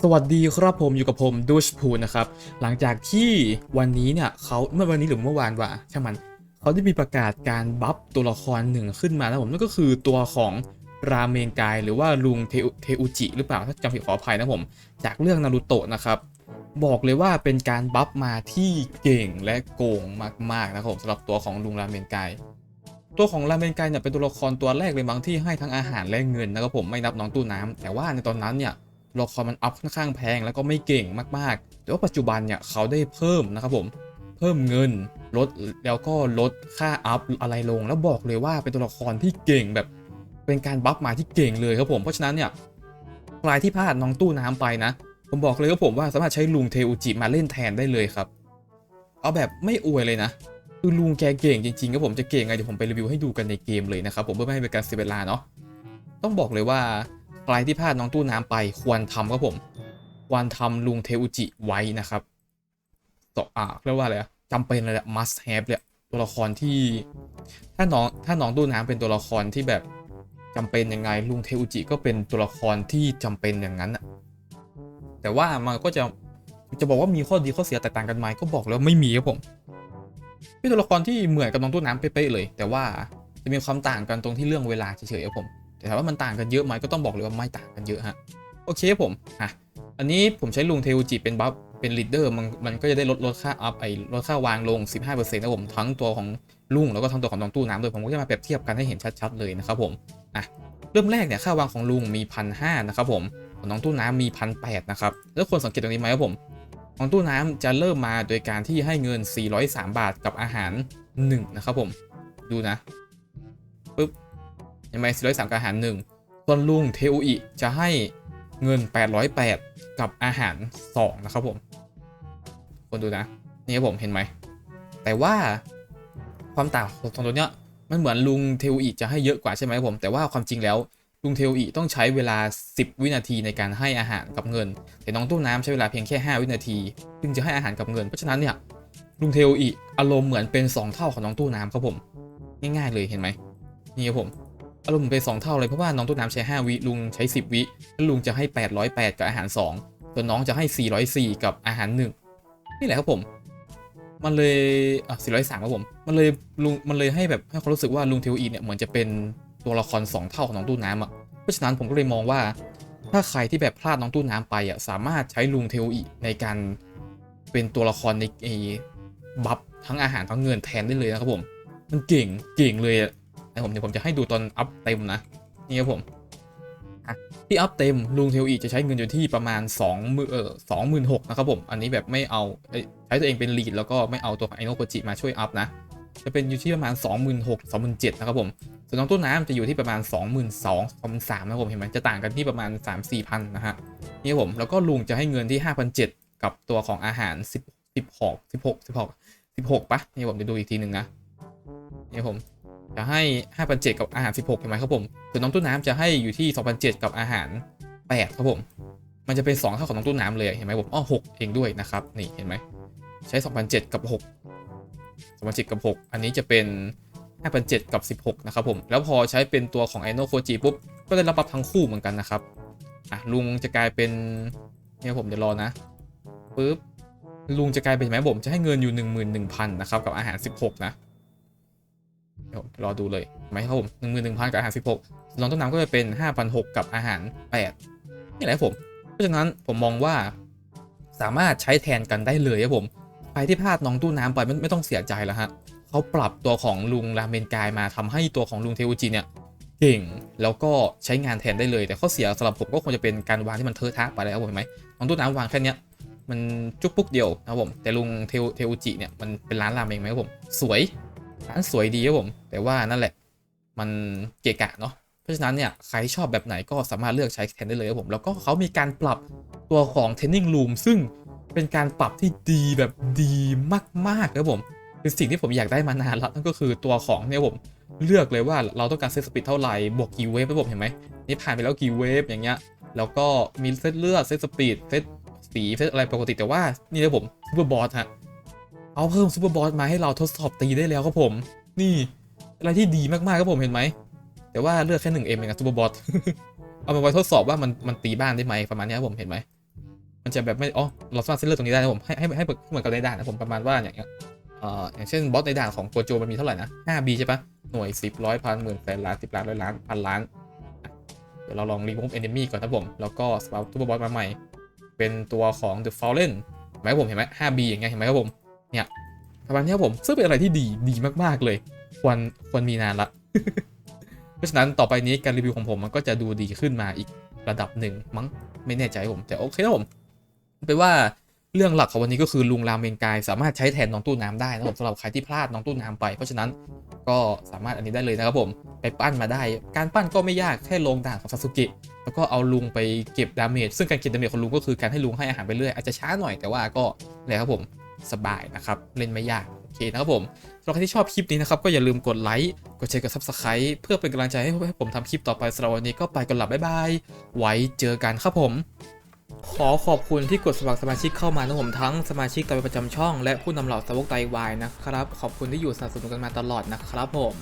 สวัสดีครับผมอยู่กับผมดูชพูนะครับ หลังจากที่วันนี้เนี่ยเขาเมื่อวันนี้หรือเมื่อวานวะช่างมันเขาได้มีประกาศการบัฟตัวละครหนึ่งขึ้นมาแล้วผมนั่นก็คือตัวของราเมงกายหรือว่าลุงเทอุเทอุจิหรือเปล่าถ้าจำผิดขออภัยนะผม จากเรื่องนารูโตะนะครับ บอกเลยว่าเป็นการบัฟมาที่เก่งและโกงมากๆนะครับสำหรับตัวของลุงราเมงกายตัวของราเมนไกเนี่ยเป็นตัวละครตัวแรกเลยบางที่ให้ทั้งอาหารและเงินนะครับผมไม่นับน้องตู้น้ำแต่ว่าในตอนนั้นเนี่ย ละครมันอัพค่อนข้างแพงแล้วก็ไม่เก่งมากๆ แต่ว่าปัจจุบันเนี่ยเขาได้เพิ่มนะครับผมเพิ่มเงินลดแล้วก็ลดค่าอัพอะไรลง แล้วบอกเลยว่าเป็นตัวละครที่เก่งแบบเป็นการบัฟมาที่เก่งเลยครับผมเพราะฉะนั้นเนี่ยใครที่พลาดน้องตู้น้ำไปนะ ผมบอกเลยครับผมว่าสามารถใช้ลุงเทอุจิมาเล่นแทนได้เลยครับ เอาแบบไม่อวยเลยนะคือลุงแกเก่งจริงๆครับผมจะเก่งไงเดี๋ยวผมไปรีวิวให้ดูกันในเกมเลยนะครับผมเพื่อไม่ให้เป็นการเสียเวลาเนาะต้องบอกเลยว่า ใครที่พลาดน้องตู้น้ำไปควรทำครับผม ควรทำลุงเทอุจิไว้นะครับต่ออ่าเรียกว่าอะไรจำเป็นเลยแหละ must have เลยตัวละครที่ ถ้าน้องถ้าน้องตู้น้ำเป็นตัวละครที่แบบจำเป็นยังไงลุงเทอุจิก็เป็นตัวละครที่จำเป็นอย่างนั้นอะแต่ว่ามันก็จะจะบอกว่ามีข้อดีข้อเสียแตกต่างกันไหมก็บอกแล้วไม่มีครับผมเป็นตัวละครที่เหมือนกับน้องตู้น้ำเป๊ะๆเลย แต่ว่าจะมีความต่างกันตรงที่เรื่องเวลาเฉยๆครับผม แต่ถามว่ามันต่างกันเยอะไหมก็ต้องบอกเลยว่าไม่ต่างกันเยอะฮะโอเคผมอะอันนี้ผมใช้ลุงเทวจิเป็นบัฟเป็นลีดเดอร์มันมันก็จะได้ลดลดค่าอัพไอ้ลดค่าวางลง 15%นะผมทั้งตัวของลุงแล้วก็ทั้งตัวของน้องตู้น้ำด้วยผมก็จะมาเปรียบเทียบกันให้เห็นชัดๆเลยนะครับผมอะเริ่มแรกเนี่ยค่าวางของลุงมีพันห้านะครับผมของน้องตู้น้ำมีพันแปดนะครับแล้วควรสังเกตตรงนี้ไหมครับผมของตู้น้ำจะเริ่มมาโดยการที่ให้เงิน 403 บาทกับอาหาร1นะครับผมดูนะปึ๊บ เห็นไหม403กับอาหาร1ส่วนลุงเทอุอิจะให้เงิน 808 กับอาหาร 2 นะครับผมคนดูนะ นี่ครับผมเห็นไหม แต่ว่าความต่างของตัวเนี้ยมันเหมือนลุงเทอุอิจะให้เยอะกว่าใช่ไหมครับผม แต่ว่าความจริงแล้วลุงเทอุอิต้องใช้เวลา 10 วินาทีในการให้อาหารกับเงิน แต่น้องตู้น้ำใช้เวลาเพียงแค่ 5 วินาทีจึงจะให้อาหารกับเงิน เพราะฉะนั้นเนี่ยลุงเทโออิอารมณ์เหมือนเป็น 2 เท่าของน้องตู้น้ำครับผม ง่ายๆเลยเห็นไหมนี่ครับผม อารมณ์เหมือนเป็น2เท่าเลยเพราะว่าน้องตู้น้ำใช้ 5 วิลุงใช้ 10 วิแล้วลุงจะให้ 808 กับอาหาร 2 ส่วนน้องจะให้ 404 กับอาหาร 1 นี่แหละครับผม มันเลยอะ403ครับผม มันเลยลุงมันเลยให้แบบให้ความรู้สึกว่าลุงเทโออิเนี่ยเหมือนจะเป็นตัวละคร 2 เท่าของน้องตู้น้ำอะเพราะฉะนั้นผมก็เลยมองว่า ถ้าใครที่แบบพลาดน้องตู้น้ำไปอะสามารถใช้ลุงเทโออิในการเป็นตัวละครในไอ้บัฟทั้งอาหารทั้งเงินแทนได้เลยนะครับผม มันเก่งเก่งเลยอะ แต่ผมเดี๋ยวผมจะให้ดูตอนอัพเต็มนะนี่ครับผมอะที่อัพเต็มลุงเทโออิจะใช้เงินอยู่ที่ประมาณ2มือเออสองหมื่นหกนะครับผม อันนี้แบบไม่เอาเอ้ยใช้ตัวเองเป็นลีดแล้วก็ไม่เอาตัวของไอโนโคจิมาช่วยอัพนะ จะเป็นอยู่ที่ประมาณ 26,000 27,000นะครับผม ส่วนน้องต้นน้ำจะอยู่ที่ประมาณ 22,000 23,000นะครับผมเห็นไหมจะต่างกันที่ประมาณ 3-4,000นะฮะนี่ครับผมแล้วก็ลุงจะให้เงินที่ 5,700 กับตัวของอาหาร 10 16 16 16 16ปะนี่ผมจะดูอีกทีหนึ่งนะนี่ครับผม จะให้5,700กับอาหาร 16เห็นไหมครับผมส่วนน้องตู้น้ำจะให้อยู่ที่2,700กับอาหาร8ครับผม มันจะเป็น2เท่าของน้องตู้น้ำเลยเห็นไหมผมอ้อ6เองด้วยนะครับนี่เห็นไหมใช้2,700กับ6 2,700กับ 6 อันนี้จะเป็น5,700กับ 16 นะครับผม แล้วพอใช้เป็นตัวของไอโนโคจิปุ๊บ ก็ได้รับบัฟทั้งคู่เหมือนกันนะครับ อะ ลุงจะกลายเป็น เนี่ยผมเดี๋ยวรอนะปุ๊บ ลุงจะกลายเป็นไหมผม จะให้เงินอยู่ 11,000 นะครับ กับอาหาร 16 นะ รอดูเลยเห็นไหมครับผม11,000กับอาหาร16ลองต้นน้ำก็จะเป็น5,600กับอาหาร8นี่แหละครับผมเพราะฉะนั้นผมมองว่าสามารถใช้แทนกันได้เลยครับผมใครที่พลาดน้องตู้น้ำไปไม่ไม่ต้องเสียใจแล้วฮะเขาปรับตัวของลุงราเมนกายมาทำให้ตัวของลุงเทอุจิเนี่ยเก่งแล้วก็ใช้งานแทนได้เลย แต่ข้อเสียสำหรับผมก็คงจะเป็นการวางที่มันเทอะทะไปแล้วครับผมเห็นไหมน้องตู้น้ำวางแค่นี้มันจุกปุ๊กเดียวนะครับผมแต่ลุงเทวุจิเนี่ยมันเป็นร้านรามเมงไหมครับผมสวย ร้านสวยดีครับผม แต่ว่านั่นแหละ มันเกะกะเนาะเพราะฉะนั้นเนี่ยใครชอบแบบไหนก็สามารถเลือกใช้แทนได้เลยครับผม แล้วก็เขามีการปรับตัวของ training room ซึ่งเป็นการปรับที่ดีแบบดีมากๆครับผมเป็นสิ่งที่ผมอยากได้มานานแล้วนั่นก็คือตัวของเนี่ยผมเลือกเลยว่าเราต้องการเซตสปีดเท่าไหร่บวกกี่เวฟไปผมเห็นไหมนี่ผ่านไปแล้วกี่เวฟอย่างเงี้ยแล้วก็มีเซตเลือดเซตสปีดเซตสีเซตอะไรปกติแต่ว่านี่นะผมซูเปอร์บอสฮะ เอาเพิ่มซูเปอร์บอสมาให้เราทดสอบตีได้แล้วครับผม นี่อะไรที่ดีมากๆครับผมเห็นไหม แต่ว่าเลือกแค่หนึ่งเอ็มเองอะซูเปอร์บอสเอามาไว้ทดสอบว่ามันมันตีบ้านได้ไหมประมาณนี้ครับผมเห็นไหมมันจะแบบไม่อ๋อเราสามารถเซตเลือกตรงนี้ได้นะผมให้ให้ให้เหมือนกับในด่านนะผมประมาณว่าอย่างเงี้ยเอ่ออย่างเช่นบอสในด่านของโกโจมันมีเท่าไหร่นะ 5B ใช่ปะหน่วย 10ร้อยพันหมื่นแสนล้านสิบล้านร้อยล้านพันล้านเดี๋ยวเราลองรีมูฟเอนเนมี่ก่อนนะผม แล้วก็สปาร์ตูบอสมาใหม่ เป็นตัวของ The Fallen เห็นไหมครับผมเห็นไหม 5B อย่างเงี้ยเห็นไหมครับผม เนี่ยประมาณนี้ครับผมซึ่งเป็นอะไรที่ดีดีมากๆเลย ควรควรมีนานละ เพราะฉะนั้นต่อไปนี้การรีวิวของผมมันก็จะดูดีขึ้นมาอีกระดับหนึ่งมั้งไม่แน่ใจผม แต่โอเคครับผมเป็นว่าเรื่องหลักของวันนี้ก็คือลุงรามเมงกาย สามารถใช้แทนน้องตู้น้ำได้นะครับผมสำหรับใครที่พลาดน้องตู้น้ำไป เพราะฉะนั้นก็สามารถอันนี้ได้เลยนะครับผมไปปั้นมาได้ การปั้นก็ไม่ยากแค่ลงด่านของซาสุกะแล้วก็เอาลุงไปเก็บดาเมจซึ่งการเก็บดาเมจของลุงก็คือการให้ลุงให้อาหารไปเรื่อยอาจจะช้าหน่อยแต่ว่าก็แล้วครับผม สบายนะครับ เล่นไม่ยากโอเคนะครับผมสำหรับใครที่ชอบคลิปนี้นะครับ ก็อย่าลืมกดไลค์กดแชร์กด Subscribe เพื่อเป็นกำลังใจให้ผมทำคลิปต่อไปสำหรับวันนี้ก็ไปก่อนหลับบ๊ายบายไว้เจอกันครับผม ขอขอบคุณที่กดสมัครสมาชิกเข้ามานะผมทั้งสมาชิกตัวประจำช่อง และผู้นำเหล่าสาวกไตวายนะครับขอบคุณที่อยู่สนับสนุนกันมาตลอดนะครับผม